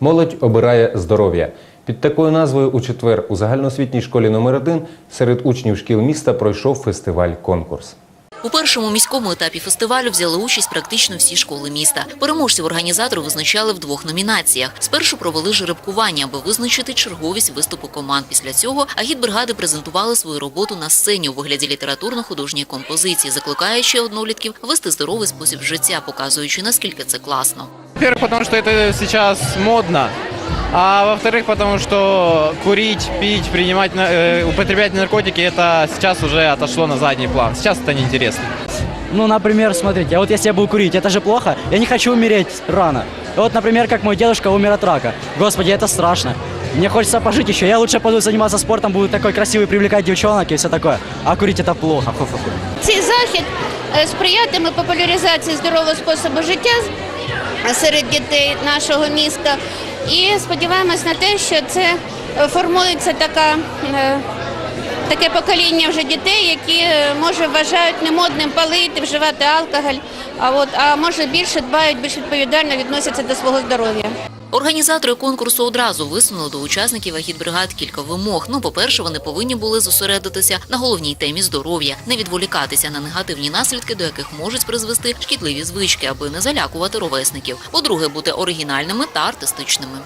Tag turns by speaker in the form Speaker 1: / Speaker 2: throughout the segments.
Speaker 1: Молодь обирає здоров'я. Під такою назвою у четвер у загальноосвітній школі номер 1 серед учнів шкіл міста пройшов фестиваль-конкурс.
Speaker 2: У першому міському етапі фестивалю взяли участь практично всі школи міста. Переможців організатори визначали в двох номінаціях. Спершу провели жеребкування, аби визначити черговість виступу команд. Після цього агітбригади презентували свою роботу на сцені у вигляді літературно-художньої композиції, закликаючи однолітків вести здоровий спосіб життя, показуючи наскільки це класно.
Speaker 3: Во-первых, потому что это сейчас модно. А во-вторых, потому что курить, пить, принимать, на- э, употреблять наркотики, это сейчас уже отошло на задний план. Сейчас это неинтересно.
Speaker 4: Ну, например, смотрите, а вот если я буду курить, это же плохо. Я не хочу умереть рано. Вот, например, как мой дедушка умер от рака. Господи, это страшно. Мне хочется пожить еще. Я лучше пойду заниматься спортом, буду такой красивый, привлекать девчонок и все такое. А курить это плохо. Фу-фу-фу.
Speaker 5: Цей захід е, сприятиме популяризації здорового способу життя серед дітей нашого міста. І сподіваємось на те, що це е, формується така. е, Таке покоління вже дітей, які е, може вважають немодним палити, вживати алкоголь, а от а може більше дбають, більш відповідально відносяться до свого здоров'я.
Speaker 2: Організатори конкурсу одразу висунули до учасників агітбригад кілька вимог. Ну, по-перше, вони повинні були зосередитися на головній темі здоров'я, не відволікатися на негативні наслідки, до яких можуть призвести шкідливі звички, аби не залякувати ровесників. По-друге, бути оригінальними та артистичними.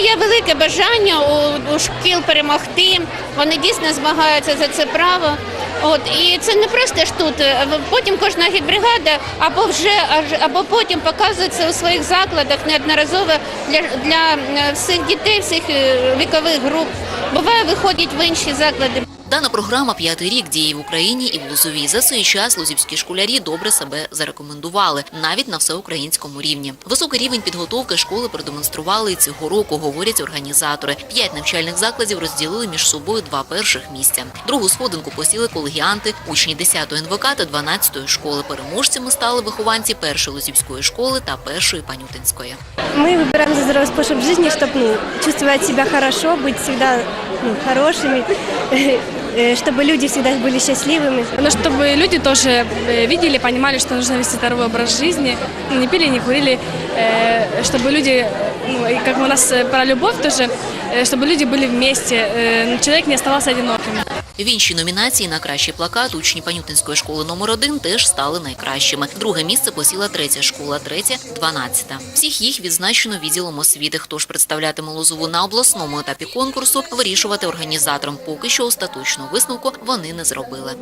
Speaker 5: Є велике бажання у, у шкіл перемогти. Вони дійсно змагаються за це право. От і це не просто ж тут. е, Потім кожна гідбригада або вже або потім показується у своїх закладах неодноразово для, для е, всіх дітей, всіх е, вікових груп. Буває, виходять в інші заклади.
Speaker 2: Дана програма п'ятий рік діє в Україні і в Лузовій. За цей час лузівські школярі добре себе зарекомендували, навіть на всеукраїнському рівні. Високий рівень підготовки школи продемонстрували і цього року, говорять організатори. П'ять навчальних закладів розділили між собою два перших місця. Другу сходинку посіли колегіанти, учні 10-ї НВК та 12-ї школи. Переможцями стали вихованці першої лузівської школи та першої панютинської.
Speaker 6: Мы выбираем за здоровый способ жизни, чтобы ну, чувствовать себя хорошо, быть всегда ну, хорошими, э, чтобы люди всегда были счастливыми.
Speaker 7: Но чтобы люди тоже э, видели, понимали, что нужно вести здоровый образ жизни, ну, не пили, не курили, э, чтобы люди, ну, и как у нас э, про любовь тоже, э, чтобы люди были вместе, э, человек не оставался одиноким.
Speaker 2: В іншій номінації на кращий плакат учні Панютинської школи номер 1 теж стали найкращими. Друге місце посіла третя школа, третя – 12. Всіх їх відзначено відділом освіти. Хто ж представлятиме Лозову на обласному етапі конкурсу, вирішувати організаторам. Поки що остаточного висновку вони не зробили.